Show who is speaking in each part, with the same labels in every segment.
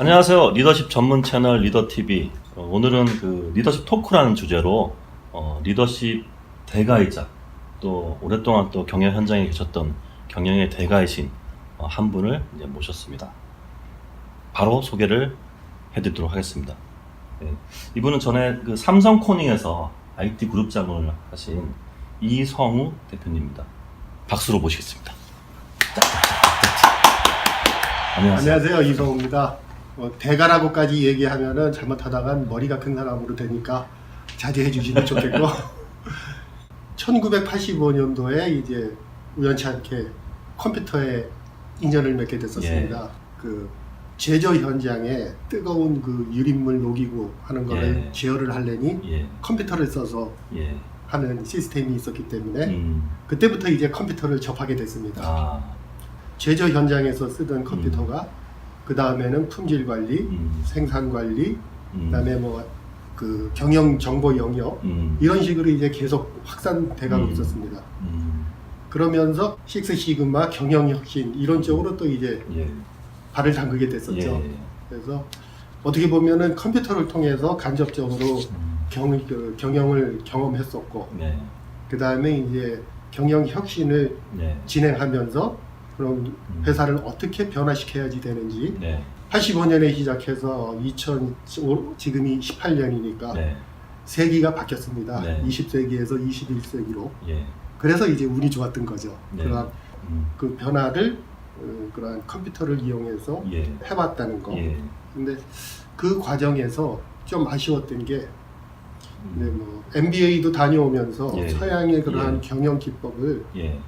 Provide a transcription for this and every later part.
Speaker 1: 안녕하세요. 리더십 전문 채널 리더TV. 어, 오늘은 그 리더십 토크라는 주제로 어, 리더십 대가이자 또 오랫동안 또 경영 현장에 계셨던 경영의 대가이신 어, 한 분을 이제 모셨습니다. 바로 소개를 해드리도록 하겠습니다. 네, 이분은 전에 그 삼성 코닝에서 IT 그룹장을 하신 이성우 대표님입니다. 박수로 모시겠습니다. 안녕하세요.
Speaker 2: 안녕하세요 이성우입니다. 어, 대가라고까지 얘기하면은 잘못하다간 머리가 큰 사람으로 되니까 자제해 주시면 좋겠고 1985년도에 이제 우연치 않게 컴퓨터에 인연을 맺게 됐었습니다.
Speaker 1: 예.
Speaker 2: 그 제조 현장에 뜨거운 그 유린물 녹이고 하는 거를
Speaker 1: 예.
Speaker 2: 제어를 하려니
Speaker 1: 예,
Speaker 2: 컴퓨터를 써서
Speaker 1: 예.
Speaker 2: 하는 시스템이 있었기 때문에
Speaker 1: 음,
Speaker 2: 그때부터 이제 컴퓨터를 접하게 됐습니다.
Speaker 1: 아,
Speaker 2: 제조 현장에서 쓰던 컴퓨터가 그 다음에는 품질 관리,
Speaker 1: 음,
Speaker 2: 생산 관리,
Speaker 1: 음,
Speaker 2: 그다음에 뭐 그 경영 정보 영역
Speaker 1: 음,
Speaker 2: 이런 식으로 이제 계속 확산돼가고
Speaker 1: 음.
Speaker 2: 있었습니다.
Speaker 1: 음,
Speaker 2: 그러면서 식스 시그마 경영 혁신 이런 쪽으로 또 이제
Speaker 1: 예,
Speaker 2: 발을 담그게 됐었죠.
Speaker 1: 예,
Speaker 2: 그래서 어떻게 보면은 컴퓨터를 통해서 간접적으로
Speaker 1: 음,
Speaker 2: 경, 그 경영을 경험했었고
Speaker 1: 네,
Speaker 2: 그 다음에 이제 경영 혁신을
Speaker 1: 네,
Speaker 2: 진행하면서 그런
Speaker 1: 음.
Speaker 2: 회사를 어떻게 변화시켜야지 되는지
Speaker 1: 네,
Speaker 2: 85년에 시작해서 2000 지금이 18년이니까
Speaker 1: 네,
Speaker 2: 세기가 바뀌었습니다.
Speaker 1: 네.
Speaker 2: 20세기에서 21세기로.
Speaker 1: 예,
Speaker 2: 그래서 이제 운이 좋았던 거죠.
Speaker 1: 네.
Speaker 2: 그러한
Speaker 1: 음,
Speaker 2: 그 변화를 어, 그러한 컴퓨터를 이용해서
Speaker 1: 예,
Speaker 2: 해봤다는 거.
Speaker 1: 예,
Speaker 2: 근데 그 과정에서 좀 아쉬웠던 게
Speaker 1: 음,
Speaker 2: 네, 뭐 MBA도 다녀오면서
Speaker 1: 예.
Speaker 2: 서양의 그러한
Speaker 1: 예.
Speaker 2: 경영 기법을
Speaker 1: 예,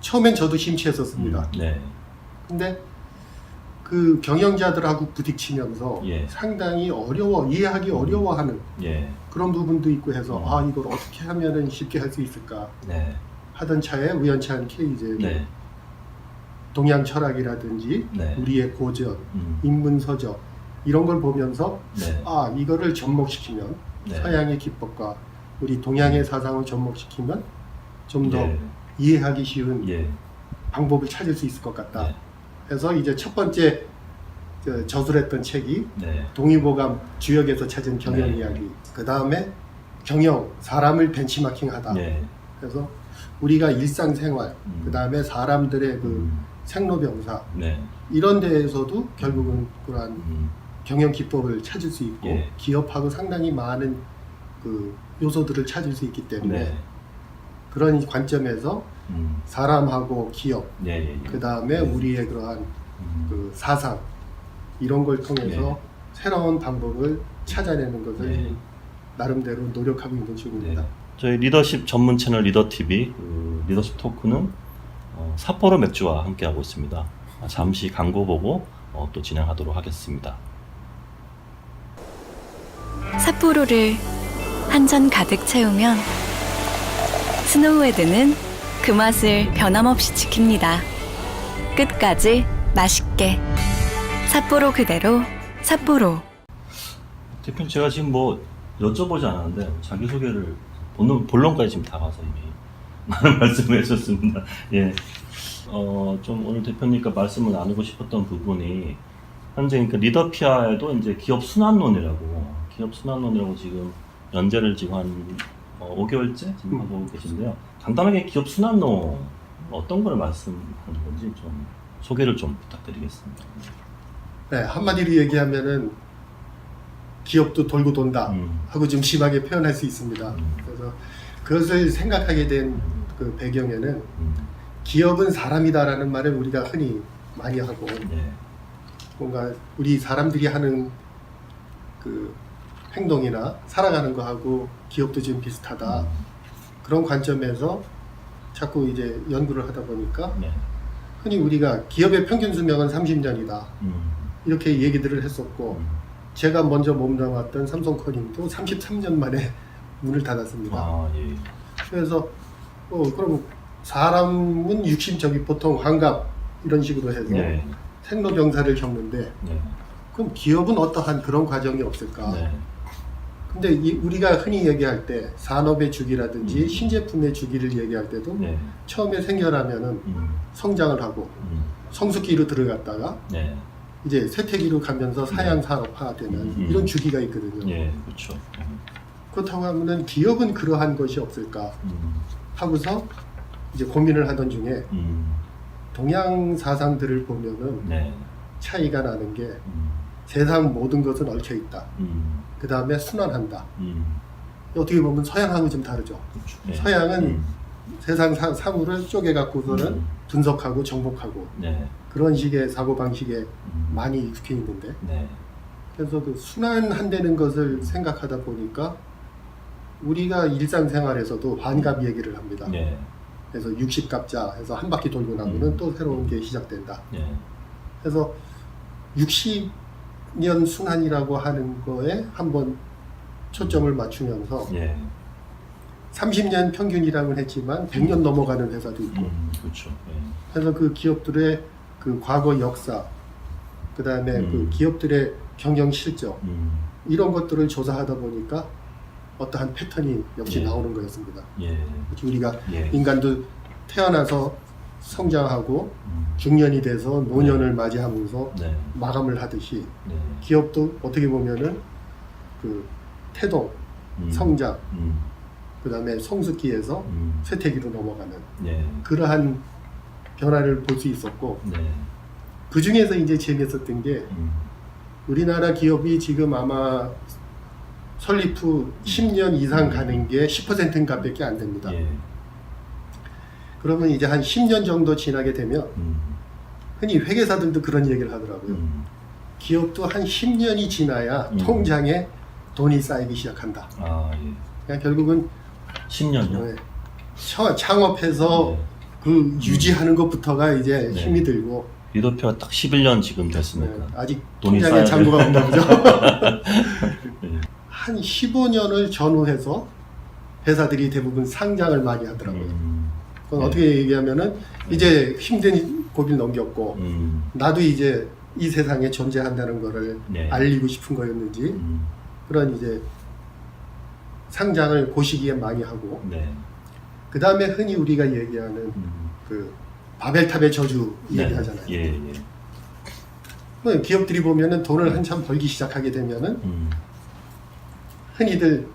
Speaker 2: 처음엔 저도 심취했었습니다.
Speaker 1: 음, 네,
Speaker 2: 근데 그 경영자들하고 부딪히면서
Speaker 1: 예.
Speaker 2: 상당히 어려워 이해하기 어려워하는
Speaker 1: 예,
Speaker 2: 그런 부분도 있고 해서
Speaker 1: 음.
Speaker 2: 아 이걸 어떻게 하면은 쉽게 할 수 있을까?
Speaker 1: 네,
Speaker 2: 하던 차에 우연치 않게 이제 뭐
Speaker 1: 네,
Speaker 2: 동양 철학이라든지
Speaker 1: 네,
Speaker 2: 우리의 고전,
Speaker 1: 음,
Speaker 2: 인문서적 이런 걸 보면서
Speaker 1: 네,
Speaker 2: 아 이거를 접목시키면
Speaker 1: 네,
Speaker 2: 서양의 기법과 우리 동양의 사상을 접목시키면 좀더
Speaker 1: 예,
Speaker 2: 이해하기 쉬운
Speaker 1: 예,
Speaker 2: 방법을 찾을 수 있을 것 같다.
Speaker 1: 네,
Speaker 2: 그래서 이제 첫 번째 저, 저술했던 책이
Speaker 1: 네,
Speaker 2: 동의보감 주역에서 찾은 경영
Speaker 1: 네.
Speaker 2: 이야기. 그 다음에 경영 사람을 벤치마킹하다.
Speaker 1: 네,
Speaker 2: 그래서 우리가 일상생활,
Speaker 1: 음.
Speaker 2: 그 다음에 사람들의 그
Speaker 1: 음,
Speaker 2: 생로병사
Speaker 1: 네,
Speaker 2: 이런 데에서도 결국은 그러한
Speaker 1: 음,
Speaker 2: 경영 기법을 찾을 수 있고
Speaker 1: 예.
Speaker 2: 기업하고 상당히 많은 그 요소들을 찾을 수 있기 때문에
Speaker 1: 네,
Speaker 2: 그런 관점에서
Speaker 1: 음,
Speaker 2: 사람하고 기업,
Speaker 1: 예, 예, 예,
Speaker 2: 그 다음에
Speaker 1: 네.
Speaker 2: 우리의 그러한
Speaker 1: 음,
Speaker 2: 그 사상 이런 걸 통해서
Speaker 1: 네.
Speaker 2: 새로운 방법을 찾아내는 것을
Speaker 1: 네.
Speaker 2: 나름대로 노력하고 있는 중입니다.
Speaker 1: 네. 저희 리더십 전문 채널 리더TV 그 리더십 토크는 어, 삿포로 맥주와 함께 하고 있습니다. 아, 잠시 광고 보고 어, 또 진행하도록 하겠습니다.
Speaker 3: 삿포로를 한 잔 가득 채우면 스노우헤드는 그 맛을 변함없이 지킵니다. 끝까지 맛있게 삿포로 그대로 삿포로
Speaker 1: 대표님 제가 지금 뭐 여쭤보지 않았는데 자기 소개를 본론, 본론까지 지금 다 가서 이미 많은 말씀을 해주셨습니다. 예. 어, 좀 오늘 대표님과 말씀을 나누고 싶었던 부분이 현재 그 리더피아에도 이제 기업 순환론이라고 기업 순환론이라고 지금 연재를 지금 한 어, 5개월째 지금 하고 계신데요. 간단하게 기업 순환론 어떤 걸 말씀하는 건지 좀 소개를 좀 부탁드리겠습니다.
Speaker 2: 네, 한마디로 얘기하면은 기업도 돌고 돈다
Speaker 1: 음,
Speaker 2: 하고 좀 심하게 표현할 수 있습니다.
Speaker 1: 음.
Speaker 2: 그래서 그것을 생각하게 된 그 배경에는
Speaker 1: 음,
Speaker 2: 기업은 사람이다라는 말을 우리가 흔히 많이 하고
Speaker 1: 네,
Speaker 2: 뭔가 우리 사람들이 하는 그 행동이나 살아가는 거하고 기업도 좀 비슷하다
Speaker 1: 음,
Speaker 2: 그런 관점에서 자꾸 이제 연구를 하다 보니까
Speaker 1: 네,
Speaker 2: 흔히 우리가 기업의 평균 수명은 30년이다
Speaker 1: 음,
Speaker 2: 이렇게 얘기들을 했었고
Speaker 1: 음.
Speaker 2: 제가 먼저 몸담았던 삼성커닝도 33년 만에 문을 닫았습니다.
Speaker 1: 아, 예.
Speaker 2: 그래서 어 그럼 사람은 육신적이 보통 환갑 이런 식으로 해서
Speaker 1: 네.
Speaker 2: 생로병사를 겪는데
Speaker 1: 네.
Speaker 2: 그럼 기업은 어떠한 그런 과정이 없을까?
Speaker 1: 네.
Speaker 2: 근데 이 우리가 흔히 얘기할 때 산업의 주기라든지
Speaker 1: 음.
Speaker 2: 신제품의 주기를 얘기할 때도
Speaker 1: 네.
Speaker 2: 처음에 생겨나면은
Speaker 1: 음.
Speaker 2: 성장을 하고
Speaker 1: 음.
Speaker 2: 성숙기로 들어갔다가
Speaker 1: 네.
Speaker 2: 이제 쇠퇴기로 가면서 사양 산업화 되는
Speaker 1: 음, 음.
Speaker 2: 이런 주기가 있거든요.
Speaker 1: 예, 그렇죠. 음,
Speaker 2: 그렇다고 하면은 기업은 그러한 것이 없을까
Speaker 1: 음,
Speaker 2: 하고서 이제 고민을 하던 중에
Speaker 1: 음,
Speaker 2: 동양 사상들을 보면은
Speaker 1: 네,
Speaker 2: 차이가 나는 게
Speaker 1: 음,
Speaker 2: 세상 모든 것은 얽혀 있다.
Speaker 1: 음,
Speaker 2: 그 다음에 순환한다.
Speaker 1: 음,
Speaker 2: 어떻게 보면 서양하고 좀 다르죠.
Speaker 1: 그렇죠. 예.
Speaker 2: 서양은
Speaker 1: 음,
Speaker 2: 세상 사, 사물을 쪼개 갖고서는
Speaker 1: 음,
Speaker 2: 분석하고 정복하고
Speaker 1: 네,
Speaker 2: 그런 식의 사고 방식에
Speaker 1: 음,
Speaker 2: 많이 익숙해 있는데
Speaker 1: 네,
Speaker 2: 그래서 그 순환한다는 것을 생각하다 보니까 우리가 일상생활에서도 환갑 얘기를 합니다.
Speaker 1: 네,
Speaker 2: 그래서 60갑자 해서 한 바퀴 돌고 나면은
Speaker 1: 음.
Speaker 2: 또 새로운 게 시작된다.
Speaker 1: 네,
Speaker 2: 그래서 60 년 순환이라고 하는 거에 한번 초점을 맞추면서
Speaker 1: 예,
Speaker 2: 30년 평균이라고는 했지만 100년 넘어가는 회사도 있고
Speaker 1: 음, 그렇죠. 예.
Speaker 2: 그래서 그 기업들의 그 과거 역사 그 다음에
Speaker 1: 음.
Speaker 2: 그 기업들의 경영 실적
Speaker 1: 음,
Speaker 2: 이런 것들을 조사하다 보니까 어떠한 패턴이 역시
Speaker 1: 예.
Speaker 2: 나오는 거였습니다.
Speaker 1: 예,
Speaker 2: 우리가
Speaker 1: 예,
Speaker 2: 인간도 태어나서 성장하고
Speaker 1: 음,
Speaker 2: 중년이 돼서 노년을 맞이하면서
Speaker 1: 네,
Speaker 2: 마감을 하듯이
Speaker 1: 네,
Speaker 2: 기업도 어떻게 보면은 그 태동,
Speaker 1: 음,
Speaker 2: 성장,
Speaker 1: 음,
Speaker 2: 그 다음에 성숙기에서
Speaker 1: 음,
Speaker 2: 쇠퇴기로 넘어가는
Speaker 1: 네,
Speaker 2: 그러한 변화를 볼 수 있었고
Speaker 1: 네,
Speaker 2: 그 중에서 이제 재미있었던 게
Speaker 1: 음,
Speaker 2: 우리나라 기업이 지금 아마 설립 후 10년 이상 가는 게 10%값밖에 안 됩니다.
Speaker 1: 예,
Speaker 2: 그러면 이제 한 10년 정도 지나게 되면
Speaker 1: 음,
Speaker 2: 흔히 회계사들도 그런 얘기를 하더라고요.
Speaker 1: 음,
Speaker 2: 기업도 한 10년이 지나야
Speaker 1: 음.
Speaker 2: 통장에 돈이 쌓이기 시작한다.
Speaker 1: 아, 예,
Speaker 2: 그러니까 결국은
Speaker 1: 10년요?
Speaker 2: 네, 처- 창업해서 그 유지하는 것부터가 이제
Speaker 1: 네.
Speaker 2: 힘이 들고
Speaker 1: 리더표가 딱 11년 지금
Speaker 2: 네,
Speaker 1: 됐으니까.
Speaker 2: 아직
Speaker 1: 돈이
Speaker 2: 통장에
Speaker 1: 쌓여야
Speaker 2: 잔고가 없나 보죠.
Speaker 1: 예.
Speaker 2: 한 15년을 전후해서 회사들이 대부분 상장을 많이 하더라고요.
Speaker 1: 음, 네.
Speaker 2: 어떻게 얘기하면은 이제 힘든 고비를 넘겼고
Speaker 1: 음,
Speaker 2: 나도 이제 이 세상에 존재한다는 거를
Speaker 1: 네.
Speaker 2: 알리고 싶은 거였는지
Speaker 1: 음,
Speaker 2: 그런 이제 상장을 고시기에 많이 하고
Speaker 1: 네,
Speaker 2: 그 다음에 흔히 우리가 얘기하는
Speaker 1: 음,
Speaker 2: 그 바벨탑의 저주
Speaker 1: 네,
Speaker 2: 얘기하잖아요.
Speaker 1: 예, 예,
Speaker 2: 뭐 기업들이 보면은 돈을 한참 벌기 시작하게 되면은
Speaker 1: 음,
Speaker 2: 흔히들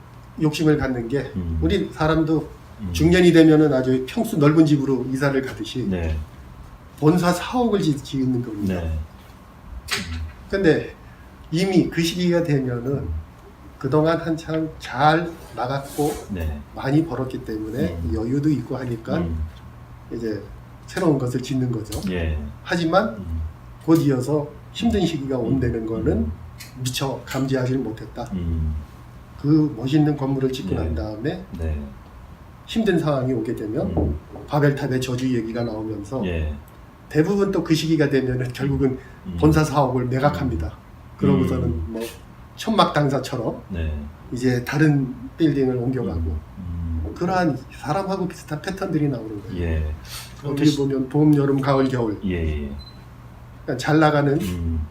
Speaker 2: 욕심을 갖는 게
Speaker 1: 음.
Speaker 2: 우리 사람도
Speaker 1: 음,
Speaker 2: 중년이 되면은 아주 평수 넓은 집으로 이사를 가듯이
Speaker 1: 네,
Speaker 2: 본사 사옥을 짓- 짓는 겁니다.
Speaker 1: 네,
Speaker 2: 근데 이미 그 시기가 되면은 그동안 한참 잘 나갔고
Speaker 1: 네,
Speaker 2: 많이 벌었기 때문에
Speaker 1: 음.
Speaker 2: 여유도 있고 하니까
Speaker 1: 음,
Speaker 2: 이제 새로운 것을 짓는 거죠.
Speaker 1: 예,
Speaker 2: 하지만
Speaker 1: 음,
Speaker 2: 곧 이어서 힘든 시기가 온다는 거는
Speaker 1: 음.
Speaker 2: 미처 감지하지 못했다.
Speaker 1: 음,
Speaker 2: 그 멋있는 건물을 짓고
Speaker 1: 예.
Speaker 2: 난 다음에
Speaker 1: 네,
Speaker 2: 힘든 상황이 오게 되면
Speaker 1: 음,
Speaker 2: 바벨탑의 저주 얘기가 나오면서
Speaker 1: 예,
Speaker 2: 대부분 또 그 시기가 되면은 결국은
Speaker 1: 음,
Speaker 2: 본사 사업을 매각합니다. 그러고서는
Speaker 1: 음.
Speaker 2: 뭐 천막 당사처럼
Speaker 1: 네,
Speaker 2: 이제 다른 빌딩을 옮겨가고
Speaker 1: 음,
Speaker 2: 그러한 사람하고 비슷한 패턴들이 나오는 거예요.
Speaker 1: 예,
Speaker 2: 어떻게
Speaker 1: 시-
Speaker 2: 보면 봄, 여름, 가을, 겨울.
Speaker 1: 예, 예,
Speaker 2: 그러니까 잘 나가는
Speaker 1: 음,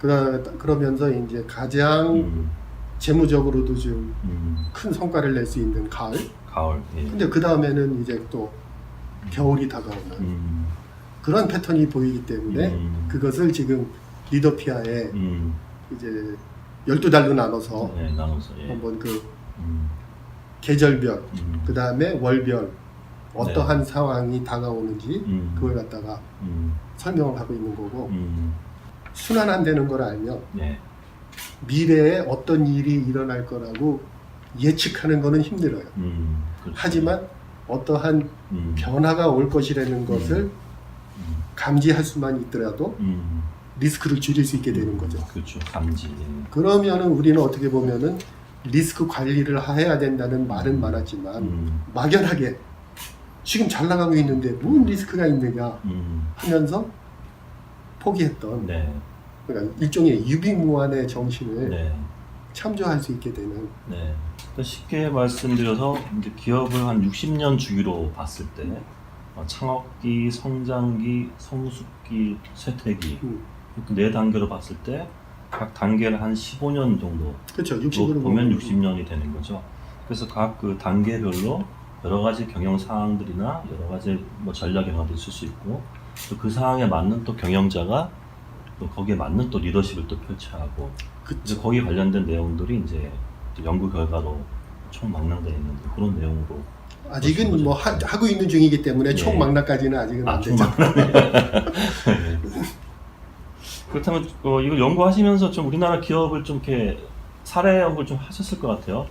Speaker 2: 그러, 그러면서 이제 가장
Speaker 1: 음,
Speaker 2: 재무적으로도 좀
Speaker 1: 음,
Speaker 2: 큰 성과를 낼 수 있는 가을.
Speaker 1: 가을, 예,
Speaker 2: 근데 그 다음에는 이제 또 겨울이 다가오는
Speaker 1: 음,
Speaker 2: 그런 패턴이 보이기 때문에
Speaker 1: 음,
Speaker 2: 그것을 지금 리더피아에
Speaker 1: 음,
Speaker 2: 이제 12달로 나눠서
Speaker 1: 예, 나눠서, 예,
Speaker 2: 한번 그
Speaker 1: 음,
Speaker 2: 계절별,
Speaker 1: 음,
Speaker 2: 그 다음에 월별 어떠한 상황이 다가오는지
Speaker 1: 음,
Speaker 2: 그걸 갖다가
Speaker 1: 음,
Speaker 2: 설명을 하고 있는 거고
Speaker 1: 음,
Speaker 2: 순환한다는 걸 알면
Speaker 1: 예,
Speaker 2: 미래에 어떤 일이 일어날 거라고 예측하는 거는 힘들어요.
Speaker 1: 음, 그렇죠.
Speaker 2: 하지만 어떠한
Speaker 1: 음,
Speaker 2: 변화가 올 것이라는 것을
Speaker 1: 음,
Speaker 2: 감지할 수만 있더라도
Speaker 1: 음,
Speaker 2: 리스크를 줄일 수 있게 되는 거죠.
Speaker 1: 그렇죠. 감지. 예.
Speaker 2: 그러면은 우리는 어떻게 보면은 리스크 관리를 해야 된다는 말은 많았지만
Speaker 1: 음,
Speaker 2: 막연하게 지금 잘 나가고 있는데 뭔 리스크가 있느냐
Speaker 1: 음,
Speaker 2: 하면서 포기했던
Speaker 1: 네,
Speaker 2: 그러니까 일종의 유비무환의 정신을
Speaker 1: 네,
Speaker 2: 참조할 수 있게 되는
Speaker 1: 네. 쉽게 말씀드려서 이제 기업을 한 60년 주기로 봤을 때 어, 창업기, 성장기, 성숙기, 쇠퇴기
Speaker 2: 음,
Speaker 1: 이렇게 네 단계로 봤을 때 각 단계를 한 15년 정도
Speaker 2: 그렇죠.
Speaker 1: 로
Speaker 2: 60으로
Speaker 1: 보면 60년이 되는 거죠. 그래서 각 그 단계별로 여러 가지 경영 사항들이나 여러 가지 뭐 전략 영화도 있을 수 있고 또 그 상황에 맞는 또 경영자가 또 거기에 맞는 또 리더십을 또 펼쳐야 하고 이제
Speaker 2: 그쵸.
Speaker 1: 거기 관련된 내용들이 이제 연구 결과로 총 망라되어 있는 그런 내용으로
Speaker 2: 아직은 뭐 하, 하고 있는 중이기 때문에
Speaker 1: 예.
Speaker 2: 총망라까지는 아직은
Speaker 1: 아,
Speaker 2: 안 되죠.
Speaker 1: 그렇다면 어, 이걸 연구하시면서 좀 우리나라 기업을 좀 이렇게 사례 연구를 좀 하셨을 것 같아요.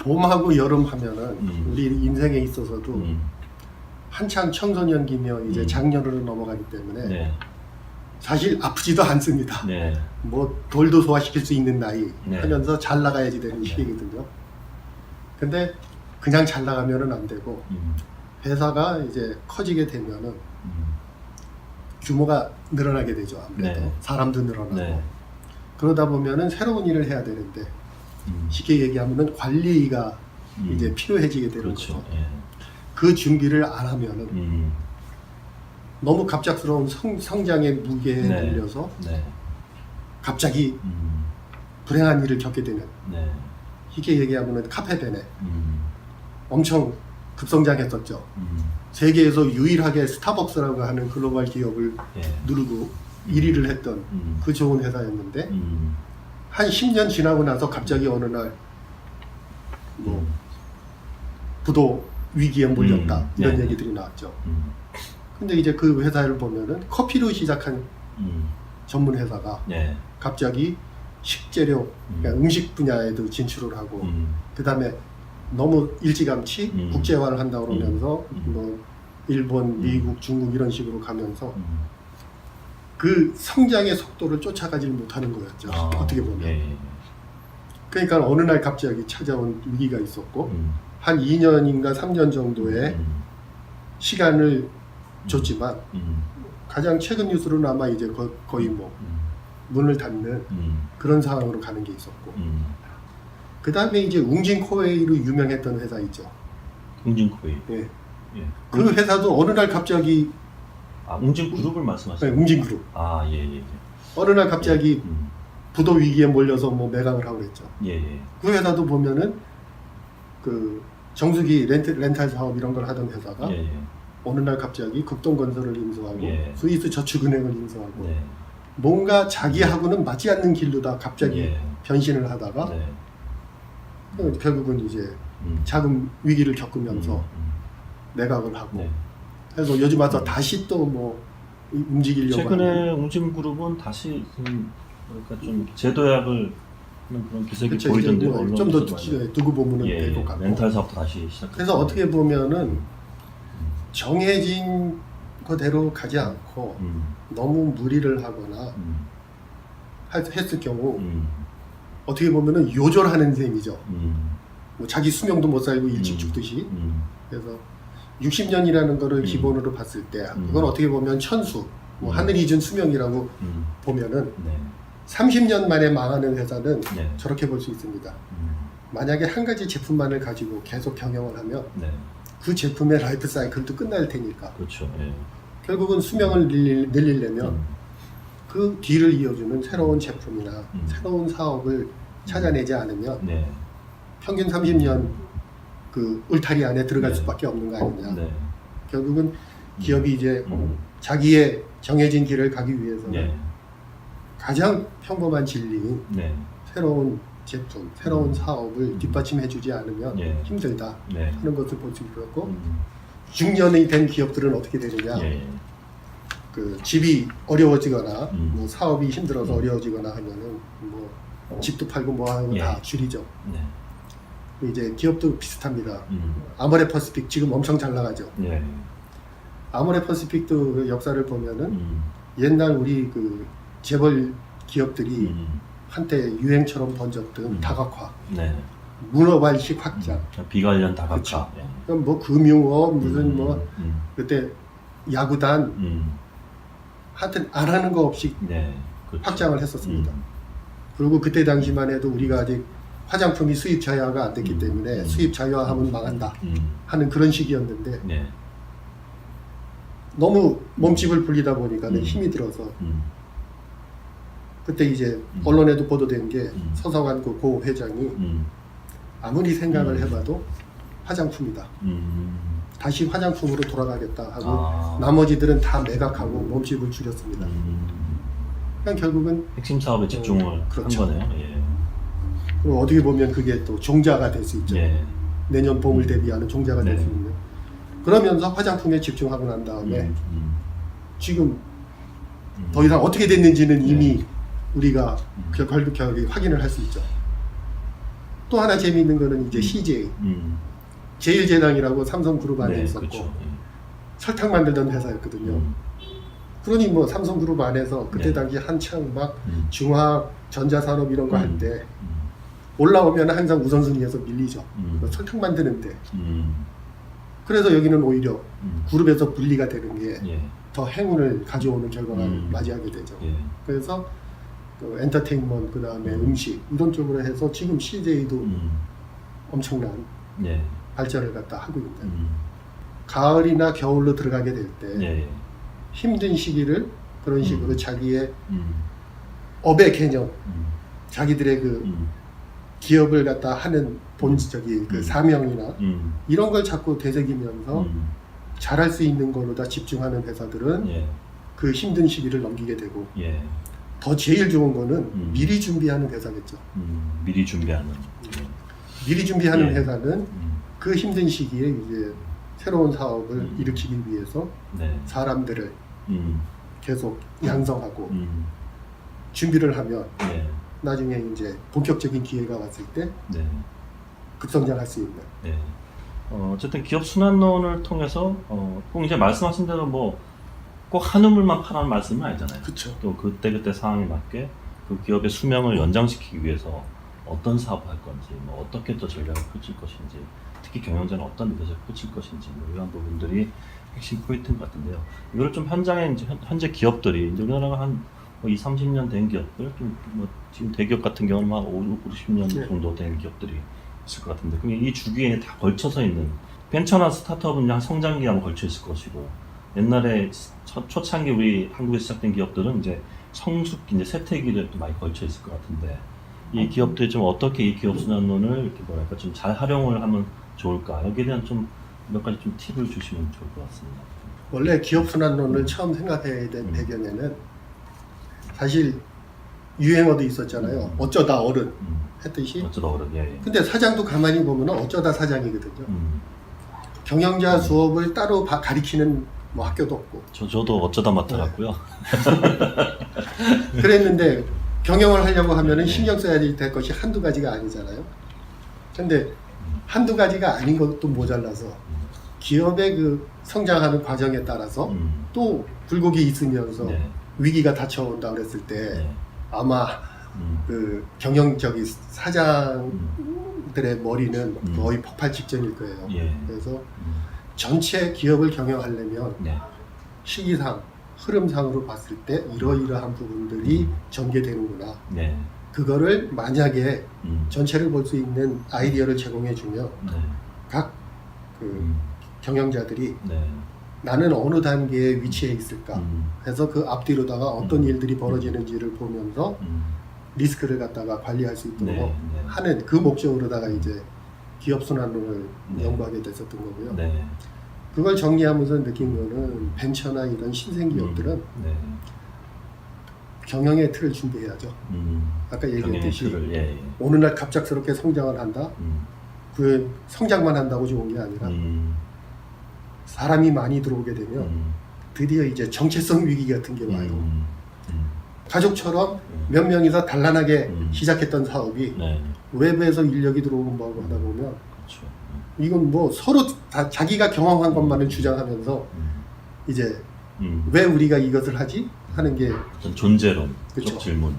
Speaker 2: 봄하고 여름 하면은
Speaker 1: 음.
Speaker 2: 우리 인생에 있어서도
Speaker 1: 음.
Speaker 2: 한창 청소년기며 이제
Speaker 1: 음.
Speaker 2: 장년으로 넘어가기 때문에
Speaker 1: 네,
Speaker 2: 사실 아프지도 않습니다.
Speaker 1: 네,
Speaker 2: 뭐 돌도 소화시킬 수 있는 나이
Speaker 1: 네.
Speaker 2: 하면서 잘 나가야지 되는
Speaker 1: 네.
Speaker 2: 시기거든요. 근데 그냥 잘 나가면은 안 되고
Speaker 1: 음,
Speaker 2: 회사가 이제 커지게 되면은
Speaker 1: 음,
Speaker 2: 규모가 늘어나게 되죠. 아무래도
Speaker 1: 네.
Speaker 2: 사람도 늘어나고
Speaker 1: 네,
Speaker 2: 그러다 보면은 새로운 일을 해야 되는데
Speaker 1: 음,
Speaker 2: 쉽게 얘기하면은 관리가
Speaker 1: 음.
Speaker 2: 이제 필요해지게 되는
Speaker 1: 그렇죠.
Speaker 2: 거죠.
Speaker 1: 예.
Speaker 2: 그 준비를 안 하면은
Speaker 1: 음,
Speaker 2: 너무 갑작스러운 성, 성장의 무게에
Speaker 1: 네.
Speaker 2: 밀려서
Speaker 1: 네,
Speaker 2: 갑자기
Speaker 1: 음,
Speaker 2: 불행한 일을 겪게 되는
Speaker 1: 네,
Speaker 2: 쉽게 얘기하면은 카페벤에
Speaker 1: 음,
Speaker 2: 엄청 급성장했었죠.
Speaker 1: 음,
Speaker 2: 세계에서 유일하게 스타벅스라고 하는 글로벌 기업을
Speaker 1: 예.
Speaker 2: 누르고 1위를 했던
Speaker 1: 음,
Speaker 2: 그 좋은 회사였는데
Speaker 1: 음,
Speaker 2: 한 10년 지나고 나서 갑자기 어느 날뭐
Speaker 1: 음,
Speaker 2: 부도 위기에 몰렸다.
Speaker 1: 음,
Speaker 2: 이런
Speaker 1: 네.
Speaker 2: 얘기들이 나왔죠.
Speaker 1: 음,
Speaker 2: 근데 이제 그 회사를 보면은 커피로 시작한
Speaker 1: 음,
Speaker 2: 전문 회사가
Speaker 1: 네,
Speaker 2: 갑자기 식재료,
Speaker 1: 음,
Speaker 2: 그러니까 음 식 분야에도 진출을 하고
Speaker 1: 음,
Speaker 2: 그 다음에 너무 일찌감치
Speaker 1: 음.
Speaker 2: 국제화를 한다 그러면서
Speaker 1: 음.
Speaker 2: 뭐 일본, 미국, 중국 이런 식으로 가면서
Speaker 1: 음.
Speaker 2: 그 성장의 속도를 쫓아가지 못하는 거였죠.
Speaker 1: 아,
Speaker 2: 어떻게 보면.
Speaker 1: 예, 예.
Speaker 2: 그러니까 어느 날 갑자기 찾아온 위기가 있었고
Speaker 1: 음,
Speaker 2: 한 2년인가 3년 정도의
Speaker 1: 음,
Speaker 2: 시간을 줬지만
Speaker 1: 음,
Speaker 2: 가장 최근 뉴스로는 아마 이제 거, 거의 뭐
Speaker 1: 음,
Speaker 2: 문을 닫는
Speaker 1: 음,
Speaker 2: 그런 상황으로 가는 게 있었고
Speaker 1: 음.
Speaker 2: 그 다음에 이제 웅진코웨이로 유명했던 회사 있죠.
Speaker 1: 웅진코웨이.
Speaker 2: 예.
Speaker 1: 예.
Speaker 2: 그 회사도 어느 날 갑자기
Speaker 1: 아, 웅진 그룹을
Speaker 2: 네,
Speaker 1: 말씀하시는
Speaker 2: 웅진그룹
Speaker 1: 아, 예, 예, 예.
Speaker 2: 어느 날 갑자기
Speaker 1: 음,
Speaker 2: 부도 위기에 몰려서 뭐 매각을 하고 그랬죠.
Speaker 1: 예, 예.
Speaker 2: 그 회사도 보면은 그 정수기 렌트, 렌탈 사업 이런 걸 하던 회사가
Speaker 1: 예, 예.
Speaker 2: 어느 날 갑자기 극동건설을 인수하고
Speaker 1: 예.
Speaker 2: 스위스 저축은행을 인수하고
Speaker 1: 네.
Speaker 2: 뭔가 자기하고는 맞지 않는 길로 다 갑자기
Speaker 1: 예.
Speaker 2: 변신을 하다가
Speaker 1: 네.
Speaker 2: 어, 결국은 이제
Speaker 1: 음.
Speaker 2: 자금 위기를 겪으면서
Speaker 1: 음,
Speaker 2: 매각을
Speaker 1: 음.
Speaker 2: 하고
Speaker 1: 네.
Speaker 2: 그래서 요즘 와서 다시 또 뭐 움직이려고
Speaker 1: 최근에 웅진그룹은 다시 좀 그러니까 좀 제도약을 하는 그런 기색이 보이던데
Speaker 2: 뭐 좀더. 두고 보면
Speaker 1: 예,
Speaker 2: 될것
Speaker 1: 예.
Speaker 2: 같고
Speaker 1: 렌탈 사업도 다시 시작.
Speaker 2: 그래서 어떻게 보면은 정해진 거대로 가지 않고
Speaker 1: 음,
Speaker 2: 너무 무리를 하거나
Speaker 1: 음,
Speaker 2: 하- 했을 경우
Speaker 1: 음,
Speaker 2: 어떻게 보면은 요절하는 셈이죠.
Speaker 1: 음,
Speaker 2: 뭐 자기 수명도 못 살고 일찍
Speaker 1: 음.
Speaker 2: 죽듯이.
Speaker 1: 음,
Speaker 2: 그래서 60년이라는 거를
Speaker 1: 음.
Speaker 2: 기본으로 봤을 때
Speaker 1: 음.
Speaker 2: 그건 어떻게 보면 천수, 뭐
Speaker 1: 음.
Speaker 2: 하늘이 준 수명이라고
Speaker 1: 음,
Speaker 2: 보면은
Speaker 1: 네,
Speaker 2: 30년 만에 망하는 회사는
Speaker 1: 네,
Speaker 2: 저렇게 볼 수 있습니다.
Speaker 1: 음,
Speaker 2: 만약에 한 가지 제품만을 가지고 계속 경영을 하면
Speaker 1: 네,
Speaker 2: 그 제품의 라이프 사이클도 끝날 테니까
Speaker 1: 그렇죠. 예.
Speaker 2: 결국은 수명을 늘리- 늘리려면
Speaker 1: 음,
Speaker 2: 그 뒤를 이어주는 새로운 제품이나
Speaker 1: 음.
Speaker 2: 새로운 사업을 찾아내지 않으면
Speaker 1: 네,
Speaker 2: 평균 30년 그 울타리 안에 들어갈
Speaker 1: 네.
Speaker 2: 수밖에 없는 거 아니냐.
Speaker 1: 네,
Speaker 2: 결국은 기업이 이제
Speaker 1: 음,
Speaker 2: 자기의 정해진 길을 가기 위해서 는
Speaker 1: 네,
Speaker 2: 가장 평범한 진리인
Speaker 1: 네,
Speaker 2: 새로운 제품, 새로운
Speaker 1: 음.
Speaker 2: 사업을 뒷받침해주지 않으면
Speaker 1: 예.
Speaker 2: 힘들다
Speaker 1: 네,
Speaker 2: 하는 것을 볼 수 있고
Speaker 1: 음,
Speaker 2: 중년이 된 기업들은 어떻게 되느냐
Speaker 1: 예,
Speaker 2: 그 집이 어려워지거나
Speaker 1: 음.
Speaker 2: 뭐 사업이 힘들어서
Speaker 1: 음.
Speaker 2: 어려워지거나 하면은 뭐 집도 팔고 뭐 하는
Speaker 1: 예.
Speaker 2: 거다 줄이죠.
Speaker 1: 네,
Speaker 2: 이제 기업도 비슷합니다.
Speaker 1: 음,
Speaker 2: 아모레 퍼시픽 지금 엄청 잘 나가죠.
Speaker 1: 예,
Speaker 2: 아모레 퍼시픽도 그 역사를 보면은
Speaker 1: 음,
Speaker 2: 옛날 우리 그 재벌 기업들이
Speaker 1: 음,
Speaker 2: 한때 유행처럼 번졌던
Speaker 1: 음.
Speaker 2: 다각화,
Speaker 1: 네,
Speaker 2: 문어발식 확장,
Speaker 1: 음, 비관련 다각화. 예.
Speaker 2: 그럼 뭐 금융업 무슨
Speaker 1: 음,
Speaker 2: 뭐
Speaker 1: 음,
Speaker 2: 그때 야구단
Speaker 1: 음,
Speaker 2: 하여튼 안 하는 거 없이
Speaker 1: 네, 그렇죠.
Speaker 2: 확장을 했었습니다.
Speaker 1: 음,
Speaker 2: 그리고 그때 당시만 해도 우리가 아직 화장품이 수입 자유화가 안 됐기
Speaker 1: 음.
Speaker 2: 때문에
Speaker 1: 음.
Speaker 2: 수입 자유화하면 망한다
Speaker 1: 음,
Speaker 2: 하는 그런 시기였는데
Speaker 1: 네,
Speaker 2: 너무 몸집을 불리다 보니까 는
Speaker 1: 음.
Speaker 2: 힘이 들어서
Speaker 1: 음,
Speaker 2: 그때 이제
Speaker 1: 음.
Speaker 2: 언론에도 보도된 게
Speaker 1: 음.
Speaker 2: 서성한 그 고 회장이
Speaker 1: 음,
Speaker 2: 아무리 생각을
Speaker 1: 음.
Speaker 2: 해봐도 화장품이다.
Speaker 1: 음,
Speaker 2: 다시 화장품으로 돌아가겠다 하고
Speaker 1: 아,
Speaker 2: 나머지들은 다 매각하고 몸집을 줄였습니다.
Speaker 1: 음,
Speaker 2: 그러니까 결국은
Speaker 1: 핵심 사업에 집중을
Speaker 2: 음, 그렇죠.
Speaker 1: 한 거네요. 예.
Speaker 2: 그 어떻게 보면 그게 또 종자가 될 수 있죠.
Speaker 1: 예.
Speaker 2: 내년 봄을 대비하는 종자가 될
Speaker 1: 네.
Speaker 2: 수 있는. 그러면서 화장품에 집중하고 난 다음에
Speaker 1: 음, 음,
Speaker 2: 지금
Speaker 1: 음.
Speaker 2: 더 이상 어떻게 됐는지는
Speaker 1: 네.
Speaker 2: 이미 우리가 결국 확인을 할 수 있죠. 또 하나 재미있는 거는 이제
Speaker 1: 음.
Speaker 2: CJ,
Speaker 1: 음.
Speaker 2: 제일제당이라고 삼성그룹 안에
Speaker 1: 네,
Speaker 2: 있었고
Speaker 1: 그렇죠.
Speaker 2: 설탕 만들던 회사였거든요.
Speaker 1: 음.
Speaker 2: 그러니 뭐 삼성그룹 안에서 그때
Speaker 1: 네.
Speaker 2: 당시 한창 막
Speaker 1: 음.
Speaker 2: 중화학, 전자산업 이런 거할
Speaker 1: 음.
Speaker 2: 때
Speaker 1: 음.
Speaker 2: 올라오면 항상 우선순위에서 밀리죠.
Speaker 1: 음.
Speaker 2: 설탕 만드는데.
Speaker 1: 음.
Speaker 2: 그래서 여기는 오히려
Speaker 1: 음.
Speaker 2: 그룹에서 분리가 되는 게더
Speaker 1: 예.
Speaker 2: 행운을 가져오는 결과를
Speaker 1: 음.
Speaker 2: 맞이하게 되죠.
Speaker 1: 예.
Speaker 2: 그래서 그 엔터테인먼트 그 다음에
Speaker 1: 음.
Speaker 2: 음. 식 이런 쪽으로 해서 지금 CJ도
Speaker 1: 음.
Speaker 2: 엄청난
Speaker 1: 예.
Speaker 2: 발전을 갖다 하고 있다.
Speaker 1: 음.
Speaker 2: 가을이나 겨울로 들어가게 될때
Speaker 1: 예. 예.
Speaker 2: 힘든 시기를 그런 식으로
Speaker 1: 음.
Speaker 2: 자기의
Speaker 1: 음.
Speaker 2: 업의 개념,
Speaker 1: 음.
Speaker 2: 자기들의 그
Speaker 1: 음.
Speaker 2: 기업을 갖다 하는 본 저기 그
Speaker 1: 음.
Speaker 2: 사명이나
Speaker 1: 음.
Speaker 2: 이런 걸 자꾸 되새기면서
Speaker 1: 음.
Speaker 2: 잘할 수 있는 걸로다 집중하는 회사들은
Speaker 1: 예.
Speaker 2: 그 힘든 시기를 넘기게 되고
Speaker 1: 예.
Speaker 2: 더 제일 좋은 거는
Speaker 1: 음.
Speaker 2: 미리 준비하는 회사겠죠.
Speaker 1: 음. 미리 준비하는. 예.
Speaker 2: 미리 준비하는
Speaker 1: 예.
Speaker 2: 회사는
Speaker 1: 음.
Speaker 2: 그 힘든 시기에 이제 새로운 사업을
Speaker 1: 음.
Speaker 2: 일으키기 위해서
Speaker 1: 네.
Speaker 2: 사람들을
Speaker 1: 음.
Speaker 2: 계속 양성하고
Speaker 1: 음.
Speaker 2: 준비를 하면
Speaker 1: 예.
Speaker 2: 나중에 이제 본격적인 기회가 왔을 때
Speaker 1: 네.
Speaker 2: 급성장할 수 있는
Speaker 1: 네. 어, 어쨌든 기업 순환론을 통해서 어, 꼭 이제 말씀하신 대로 뭐 꼭 한 우물만 파라는 말씀은 아니잖아요.
Speaker 2: 그렇죠.
Speaker 1: 또 그때 그때 상황에 맞게 그 기업의 수명을 연장시키기 위해서 어떤 사업을 할 건지, 뭐 어떻게 또 전략을 펼칠 것인지, 특히 경영자는 어떤 리더십을 펼칠 것인지 뭐 이런 부분들이 핵심 포인트인 것 같은데요. 이거를 좀 현장에 이제 현- 현재 기업들이 이제 우리나라가 한 뭐 2, 30년 된 기업들, 좀뭐 지금 대기업 같은 경우는 한 5, 60년
Speaker 2: 네.
Speaker 1: 정도 된 기업들이 있을 것 같은데, 그럼 이 주기에 다 걸쳐서 있는 벤처나 스타트업은 그냥 성장기에 걸쳐 있을 것이고, 옛날에 초, 초창기 우리 한국에서 시작된 기업들은 이제 성숙기, 이제 세태기를 또 많이 걸쳐 있을 것 같은데, 이 기업들이 좀 어떻게 이 기업 순환론을 이렇게 뭐랄까 좀 잘 활용을 하면 좋을까? 여기에 대한 좀 몇 가지 좀 팁을 주시면 좋을 것 같습니다.
Speaker 2: 원래 기업 순환론을 처음 생각해야 된
Speaker 1: 음.
Speaker 2: 배경에는 사실 유행어도 있었잖아요.
Speaker 1: 음.
Speaker 2: 어쩌다 어른
Speaker 1: 음,
Speaker 2: 했듯이.
Speaker 1: 어쩌다 어른, 예, 예.
Speaker 2: 근데 사장도 가만히 보면 어쩌다 사장이거든요.
Speaker 1: 음,
Speaker 2: 경영자 수업을 따로 바- 가리키는 뭐 학교도 없고
Speaker 1: 저, 저도 어쩌다 맡아갔고요.
Speaker 2: 그랬는데 경영을 하려고 하면은
Speaker 1: 네.
Speaker 2: 신경 써야 될 것이 한두 가지가 아니잖아요. 근데 한두 가지가 아닌 것도 모자라서 기업의 그 성장하는 과정에 따라서
Speaker 1: 음,
Speaker 2: 또 굴곡이 있으면서
Speaker 1: 네,
Speaker 2: 위기가 닥쳐온다 그랬을 때
Speaker 1: 네.
Speaker 2: 아마
Speaker 1: 음,
Speaker 2: 그 경영적이 사장들의
Speaker 1: 음,
Speaker 2: 머리는
Speaker 1: 음.
Speaker 2: 거의 폭발 직전일 거예요.
Speaker 1: 예.
Speaker 2: 그래서
Speaker 1: 음,
Speaker 2: 전체 기업을 경영하려면
Speaker 1: 네.
Speaker 2: 시기상 흐름상으로 봤을 때 이러이러한 부분들이
Speaker 1: 음.
Speaker 2: 전개되는구나.
Speaker 1: 네.
Speaker 2: 그거를 만약에
Speaker 1: 음,
Speaker 2: 전체를 볼 수 있는 아이디어를 제공해주면
Speaker 1: 네.
Speaker 2: 각그
Speaker 1: 음,
Speaker 2: 경영자들이
Speaker 1: 네.
Speaker 2: 나는 어느 단계에 위치해 있을까
Speaker 1: 음,
Speaker 2: 해서 그 앞뒤로다가 어떤
Speaker 1: 음.
Speaker 2: 일들이 벌어지는지를 보면서
Speaker 1: 음,
Speaker 2: 리스크를 갖다가 관리할 수 있도록
Speaker 1: 네. 네.
Speaker 2: 하는 그 목적으로다가 이제 기업 순환론을
Speaker 1: 네.
Speaker 2: 연구하게 됐었던 거고요.
Speaker 1: 네.
Speaker 2: 그걸 정리하면서 느낀 거는 벤처나 이런 신생 기업들은
Speaker 1: 음, 네.
Speaker 2: 경영의 틀을 준비해야죠.
Speaker 1: 음,
Speaker 2: 아까 얘기했듯이
Speaker 1: 틀을, 예, 예.
Speaker 2: 어느 날 갑작스럽게 성장을 한다.
Speaker 1: 음,
Speaker 2: 그 성장만 한다고 좋은 게 아니라
Speaker 1: 음,
Speaker 2: 사람이 많이 들어오게 되면
Speaker 1: 음,
Speaker 2: 드디어 이제 정체성 위기 같은 게 와요.
Speaker 1: 음, 음,
Speaker 2: 가족처럼
Speaker 1: 음.
Speaker 2: 몇 명이서 단란하게
Speaker 1: 음.
Speaker 2: 시작했던 사업이
Speaker 1: 네.
Speaker 2: 외부에서 인력이 들어오고 뭐하고 하다 보면
Speaker 1: 그렇죠.
Speaker 2: 이건 뭐 서로 다 자기가 경험한 것만을 주장하면서
Speaker 1: 음,
Speaker 2: 이제
Speaker 1: 음.
Speaker 2: 왜 우리가 이것을 하지 하는 게
Speaker 1: 어떤 존재론,
Speaker 2: 그쵸.
Speaker 1: 쪽 질문,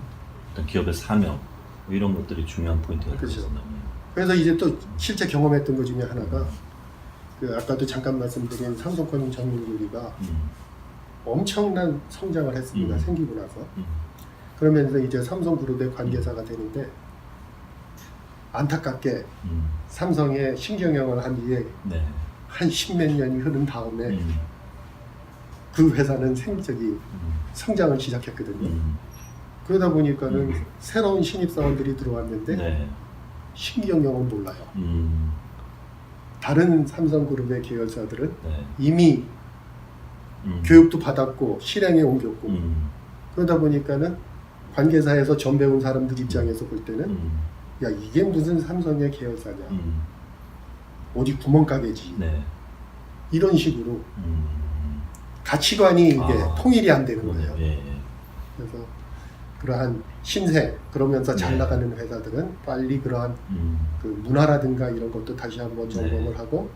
Speaker 1: 어떤 기업의 사명 뭐 이런 것들이 중요한 포인트가. 되겠습니다.
Speaker 2: 그래서 이제 또 실제 경험했던 것 중에 하나가 그 아까도 잠깐 말씀드린 삼성컴 전문기업이가
Speaker 1: 음,
Speaker 2: 엄청난 성장을 했습니다.
Speaker 1: 음.
Speaker 2: 생기고 나서
Speaker 1: 음,
Speaker 2: 그러면서 이제 삼성그룹의 관계사가 되는데 안타깝게
Speaker 1: 음,
Speaker 2: 삼성의 신경영을 한 뒤에
Speaker 1: 네.
Speaker 2: 한 십몇 년이 흐른 다음에
Speaker 1: 음,
Speaker 2: 그 회사는 생적이
Speaker 1: 음,
Speaker 2: 성장을 시작했거든요.
Speaker 1: 음,
Speaker 2: 그러다 보니까는
Speaker 1: 음.
Speaker 2: 새로운 신입 사원들이 들어왔는데
Speaker 1: 네.
Speaker 2: 신경영은 몰라요.
Speaker 1: 음,
Speaker 2: 다른 삼성그룹의 계열사들은
Speaker 1: 네.
Speaker 2: 이미
Speaker 1: 음,
Speaker 2: 교육도 받았고 실행에 옮겼고
Speaker 1: 음,
Speaker 2: 그러다 보니까는 관계사에서 전 배운 사람들 입장에서 볼 때는
Speaker 1: 음,
Speaker 2: 야 이게 무슨 삼성의 계열사냐
Speaker 1: 음,
Speaker 2: 어디 구멍가게지
Speaker 1: 네.
Speaker 2: 이런 식으로
Speaker 1: 음,
Speaker 2: 가치관이 이게
Speaker 1: 아,
Speaker 2: 통일이 안 되는. 거예요.
Speaker 1: 예, 예.
Speaker 2: 그래서 그러한 신생 그러면서 잘
Speaker 1: 네.
Speaker 2: 나가는 회사들은 빨리 그러한
Speaker 1: 음,
Speaker 2: 그 문화라든가 이런 것도 다시 한번 점검을
Speaker 1: 네.
Speaker 2: 하고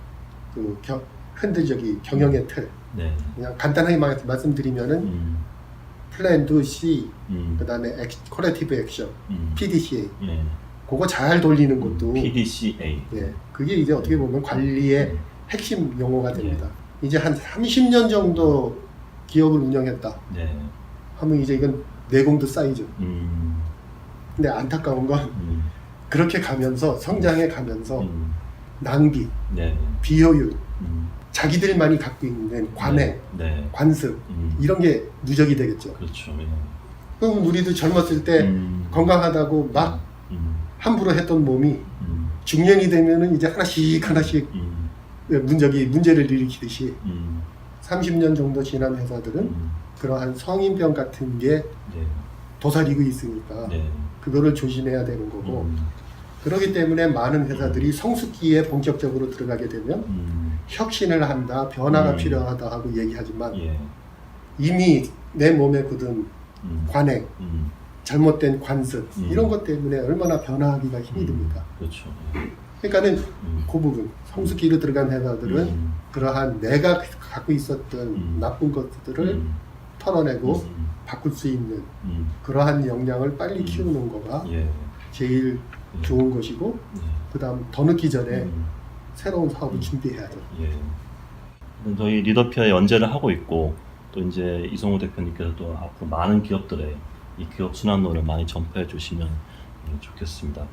Speaker 2: 그 겨, 흔들적이 경영의 틀
Speaker 1: 네.
Speaker 2: 그냥 간단하게 말, 말씀드리면은
Speaker 1: 음,
Speaker 2: 플랜 도 C
Speaker 1: 음,
Speaker 2: 그다음에 액, 코레티브 액션
Speaker 1: 음,
Speaker 2: PDCA
Speaker 1: 예.
Speaker 2: 그거 잘 돌리는 것도
Speaker 1: PDCA.
Speaker 2: 예 그게 이제 어떻게 보면 관리의
Speaker 1: 음,
Speaker 2: 핵심 용어가 됩니다. 이제 한 30년 정도 기업을 운영했다
Speaker 1: 네.
Speaker 2: 하면 이제 이건 내공도 쌓이죠.
Speaker 1: 음,
Speaker 2: 근데 안타까운 건
Speaker 1: 음,
Speaker 2: 그렇게 가면서 성장해 가면서
Speaker 1: 음,
Speaker 2: 낭비,
Speaker 1: 네.
Speaker 2: 비효율,
Speaker 1: 음,
Speaker 2: 자기들만이 갖고 있는 관행,
Speaker 1: 네.
Speaker 2: 관습
Speaker 1: 음,
Speaker 2: 이런 게 누적이 되겠죠.
Speaker 1: 그렇죠. 예.
Speaker 2: 그럼 우리도 젊었을 때
Speaker 1: 음,
Speaker 2: 건강하다고 막
Speaker 1: 음,
Speaker 2: 함부로 했던 몸이
Speaker 1: 음,
Speaker 2: 중년이 되면은 이제 하나씩 하나씩
Speaker 1: 음,
Speaker 2: 문적이 문제를 일으키듯이
Speaker 1: 음,
Speaker 2: 30년 정도 지난 회사들은
Speaker 1: 음,
Speaker 2: 그러한 성인병 같은 게
Speaker 1: 네.
Speaker 2: 도사리고 있으니까
Speaker 1: 네.
Speaker 2: 그거를 조심해야 되는 거고
Speaker 1: 음,
Speaker 2: 그렇기 때문에 많은 회사들이 성숙기에 본격적으로 들어가게 되면
Speaker 1: 음,
Speaker 2: 혁신을 한다, 변화가
Speaker 1: 음.
Speaker 2: 필요하다 하고 얘기하지만
Speaker 1: 예.
Speaker 2: 이미 내 몸에 굳은
Speaker 1: 음,
Speaker 2: 관행,
Speaker 1: 음,
Speaker 2: 잘못된 관습
Speaker 1: 음.
Speaker 2: 이런 것 때문에 얼마나 변화하기가 힘이
Speaker 1: 음,
Speaker 2: 듭니까?
Speaker 1: 그렇죠. 예.
Speaker 2: 그러니까는
Speaker 1: 음,
Speaker 2: 그 부분 성숙기로 들어간 회사들은
Speaker 1: 음,
Speaker 2: 그러한 내가 갖고 있었던
Speaker 1: 음.
Speaker 2: 나쁜 것들을
Speaker 1: 음,
Speaker 2: 털어내고
Speaker 1: 음,
Speaker 2: 바꿀 수 있는
Speaker 1: 음,
Speaker 2: 그러한 역량을 빨리
Speaker 1: 음.
Speaker 2: 키우는 거가
Speaker 1: 예.
Speaker 2: 제일
Speaker 1: 예.
Speaker 2: 좋은 것이고
Speaker 1: 예.
Speaker 2: 그다음 더 늦기 전에
Speaker 1: 음,
Speaker 2: 새로운 사업을
Speaker 1: 음.
Speaker 2: 준비해야죠.
Speaker 1: 예. 저희 리더피아에 연재를 하고 있고 또 이제 이성우 대표님께서 또 앞으로 많은 기업들에 이 기업 순환론을 많이 전파해 주시면 예, 좋겠습니다.